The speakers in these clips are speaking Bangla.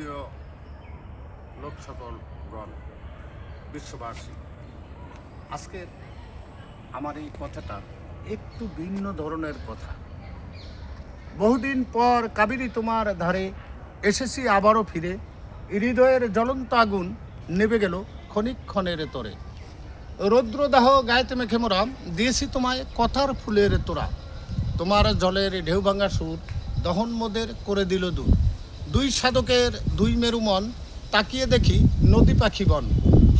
প্রিয় লোক সকলগণ বিশ্ববাসী আজকের আমার এই কথাটা একটু ভিন্ন ধরনের কথা। বহুদিন পর কাবেরী তোমার ধারে এসেছি আবারও ফিরে। হৃদয়ের জ্বলন্ত আগুন নেবে গেল ক্ষণিক্ষণের তরে। রৌদ্রদাহ গায়েতে মেখে মোরা, দিয়েছি তোমায় কথার ফুলের তোরা। তোমার জলের ঢেউ ভাঙা সুর দহন মোদের করে দিল দূর। দুই সাধকের দুই মেরু মন, তাকিয়ে দেখি নদী পাখি বন।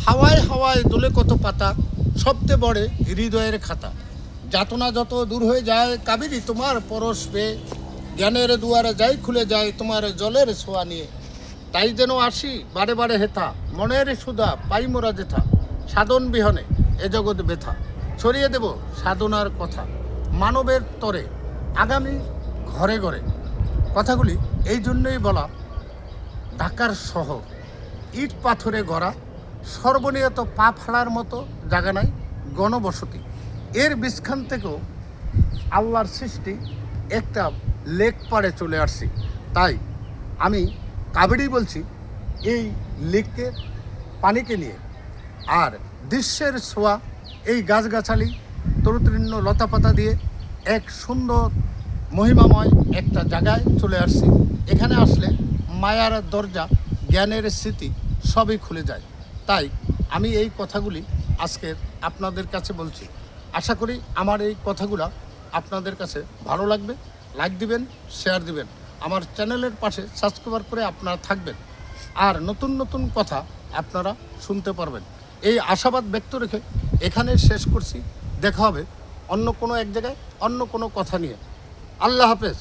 হাওয়ায় হাওয়ায় দোলে কত পাতা, শব্দে বড়ে হৃদয়ের খাতা। যাতনা যত দূর হয়ে যায়, কাবেরী তোমার পরশ পেয়ে জ্ঞানের দুয়ারে যাই খুলে যায়, তোমার জলের ছোঁয়া নিয়ে। তাই যেন আসি বারে বারে হেথা, মনের সুধা পাই মোরা যেথা। সাধন বিহনে এ জগৎ ব্যথা ছড়িয়ে দেব সাধনার কথা। মানবের তরে, আগামী ঘরে ঘরে। কথাগুলি এই জন্যই বলা ঢাকার শহর। ইট পাথরে গড়া, সর্বনিয়ত পা ফাড়ার মতো জায়গা নাই, গণবসতি। এর বিস্খান থেকেও আল্লাহর সৃষ্টি একটা লেক পাড়ে চলে আসছি। তাই আমি কাবেরি বলছি, এই লেকের পানিকে নিয়ে। আর দৃশ্যের ছোঁয়া, এই গাছগাছালি তরুতৃণ্য লতাপাতা দিয়ে এক সুন্দর মহিমাময় একটা জায়গায় চলে আসছি। এখানে আসলে মায়ার দরজা, জ্ঞানের স্মৃতি সবই খুলে যায়। তাই আমি এই কথাগুলি আজকে আপনাদের কাছে বলছি। আশা করি আমার এই কথাগুলো আপনাদের কাছে ভালো লাগবে। লাইক দিবেন শেয়ার দিবেন। আমার চ্যানেলের পাশে সাবস্ক্রাইব করে আপনারা থাকবেন। আর নতুন নতুন কথা আপনারা শুনতে পারবেন। এই আশাবাদ ব্যক্ত রেখে এখানে শেষ করছি। দেখা হবে অন্য কোনো এক জায়গায়, অন্য কোনো কথা নিয়ে। আল্লাহ হাফেজ।